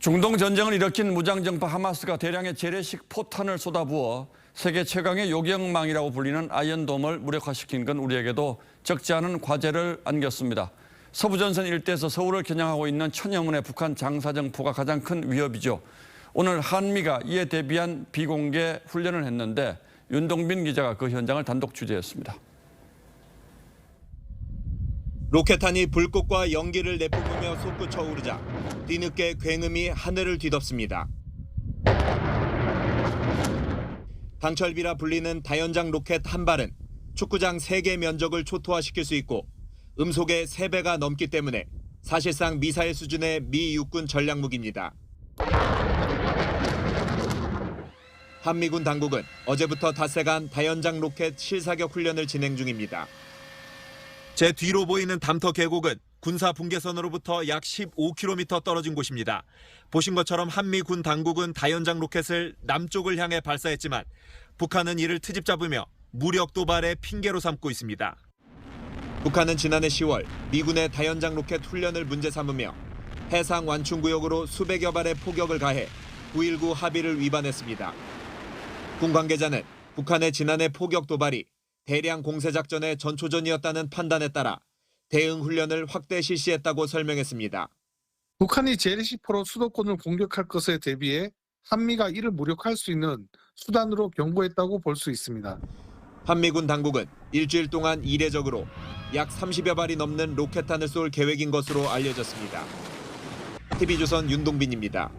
중동 전쟁을 일으킨 무장정파 하마스가 대량의 재래식 포탄을 쏟아부어 세계 최강의 요격망이라고 불리는 아이언돔을 무력화시킨 건 우리에게도 적지 않은 과제를 안겼습니다. 서부전선 일대에서 서울을 겨냥하고 있는 천여 문의 북한 장사정포가 가장 큰 위협이죠. 오늘 한미가 이에 대비한 비공개 훈련을 했는데 윤동빈 기자가 그 현장을 단독 취재했습니다. 로켓탄이 불꽃과 연기를 내뿜으며 솟구쳐 오르자 뒤늦게 굉음이 하늘을 뒤덮습니다. 강철비라 불리는 다연장 로켓 한 발은 축구장 3개 면적을 초토화시킬 수 있고 음속의 3배가 넘기 때문에 사실상 미사일 수준의 미 육군 전략무기입니다. 한미군 당국은 어제부터 닷새간 다연장 로켓 실사격 훈련을 진행 중입니다. 제 뒤로 보이는 담터 계곡은 군사 분계선으로부터 약 15km 떨어진 곳입니다. 보신 것처럼 한미 군 당국은 다연장 로켓을 남쪽을 향해 발사했지만 북한은 이를 트집 잡으며 무력 도발의 핑계로 삼고 있습니다. 북한은 지난해 10월 미군의 다연장 로켓 훈련을 문제 삼으며 해상 완충 구역으로 수백여 발의 포격을 가해 9.19 합의를 위반했습니다. 군 관계자는 북한의 지난해 포격 도발이 대량 공세 작전의 전초전이었다는 판단에 따라 대응 훈련을 확대 실시했다고 설명했습니다. 북한이 재래식포로 수도권을 공격할 것에 대비해 한미가 이를 무력화할 수 있는 수단으로 경고했다고 볼 수 있습니다. 한미군 당국은 일주일 동안 이례적으로 약 30여 발이 넘는 로켓탄을 쏠 계획인 것으로 알려졌습니다. TV조선 윤동빈입니다.